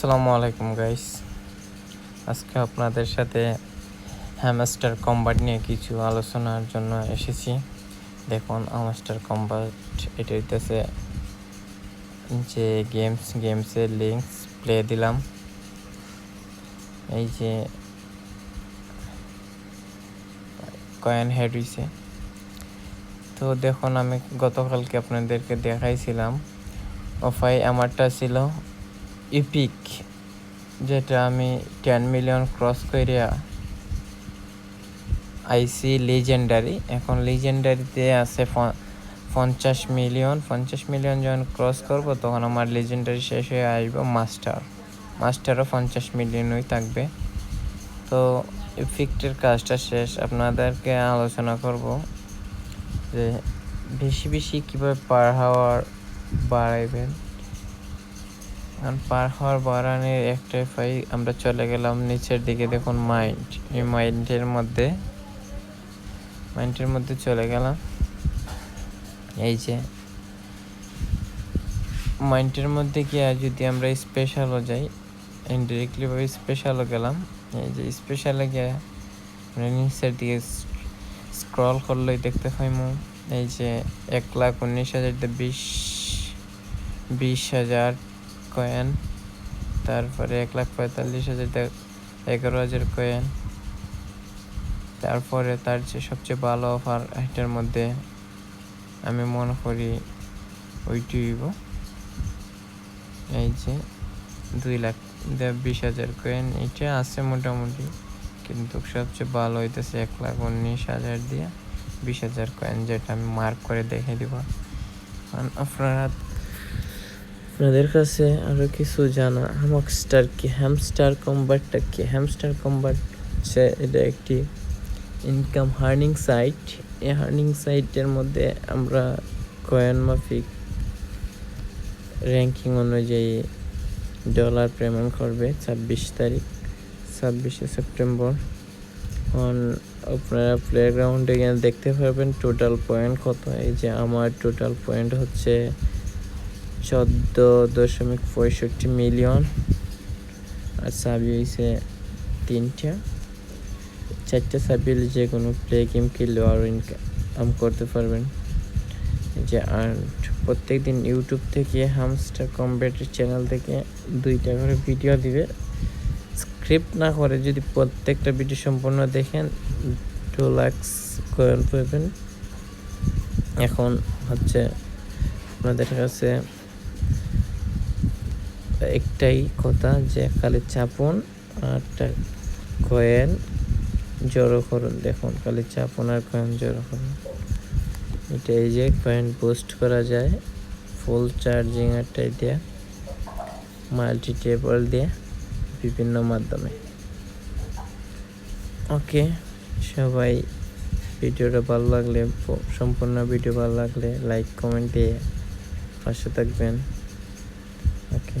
আসসালামু আলাইকুম গাইস আজকে আপনাদের সাথে হ্যামস্টার কম্বাট নিয়ে কিছু আলোচনার জন্য এসেছি। দেখুন হ্যামস্টার কম্বাট এটা হইতেছে যে গেমস গেমসের লিঙ্কস প্লে দিলাম। এই যে কয়েন হেড হইছে। তো দেখুন, আমি গতকালকে আপনাদেরকে দেখাইছিলাম। অফাই আমারটা ছিল। ইপিক যেটা আমি টেন মিলিয়ন ক্রস করিয়া আইসি লিজেন্ডারি এখন লিজেন্ডারিতে আছে পঞ্চাশ মিলিয়ন পঞ্চাশ মিলিয়ন যখন ক্রস করব, তখন আমার লিজেন্ডারি শেষ হয়ে আসবে মাস্টার মাস্টারও পঞ্চাশ মিলিয়নই থাকবে। তো ইফিক্টের কাজটা শেষ। আপনাদেরকে আলোচনা করব যে বেশি বেশি কীভাবে পার হাওয়ার বাড়াইবেন। পার হওয়ার বাড়ানোর একটাই ফাই আমরা চলে গেলাম নিচের দিকে। দেখুন মাইন্ড এই মাইন্ডের মধ্যে মাইন্ডের মধ্যে চলে গেলাম। এই যে মাইন্ডের মধ্যে গিয়ে যদি আমরা স্পেশালও যাই ইনডিরেক্টলি ভাবে স্পেশালও গেলাম। এই যে স্পেশালে গিয়ে আমরা নিচের দিকে স্ক্রল করলেই দেখতে পাইমু, এই যে এক লাখ উনিশ হাজার বিশ বিশ হাজার কয়েন তারপরে এক লাখ পঁয়তাল্লিশ হাজার এগারো হাজার কয়েন তারপরে তার যে সবচেয়ে ভালো অফার এটার মধ্যে আমি মনে করি ওইটি এই যে দুই লাখ বিশ হাজার কয়েন এটা আছে মোটামুটি, কিন্তু সবচেয়ে ভালো হইতেছে এক লাখ উনিশ হাজার দিয়ে বিশ হাজার কয়েন যেটা আমি মার্ক করে দেখে দিব। কারণ আপনারা আপনাদের কাছে আরও কিছু জানা। হ্যামস্টার কি হ্যামস্টার কম্বাটটা কি? হ্যামস্টার কম্বাট হচ্ছে এটা একটি ইনকাম হার্নিং সাইট এই হার্নিং সাইটের মধ্যে আমরা কয়েন মাফিক র্যাঙ্কিং অনুযায়ী ডলার পেমেন্ট করবে ছাব্বিশ তারিখ, ছাব্বিশে সেপ্টেম্বর। অন আপনারা প্লেগ্রাউন্ডে গিয়ে দেখতে পারবেন টোটাল পয়েন্ট কত। এই যে আমার টোটাল পয়েন্ট হচ্ছে চোদ্দ দশমিক পঁয়ষট্টি মিলিয়ন। আর সাবি হয়েছে তিনটা। চারটা সাবিল যে কোনো প্লে গেম কিনলেও আরও ইনকাম করতে পারবেন। যে, আর প্রত্যেক দিন ইউটিউব থেকে হামস্টার কম্পিউটার চ্যানেল থেকে দুইটা করে ভিডিও দিবে। স্ক্রিপ্ট না করে যদি প্রত্যেকটা ভিডিও সম্পূর্ণ দেখেন টু লাক্স কয়েন পাবেন এখন হচ্ছে আপনাদের কাছে একটাই কথা যে খালি চাপুন আরটা কয়েন জড়ো করুন। দেখুন, খালি চাপুন আর কয়েন জড়ো করুন। এটা এই যে কয়েন পোস্ট করা যায় ফুল চার্জিং এরটাই দিয়ে মাল্টি টেবল দিয়ে বিভিন্ন মাধ্যমে। ওকে সবাই ভিডিওটা ভালো লাগলে, সম্পূর্ণ ভিডিও ভালো লাগলে লাইক কমেন্ট দিয়ে পাশে থাকবেন। ওকে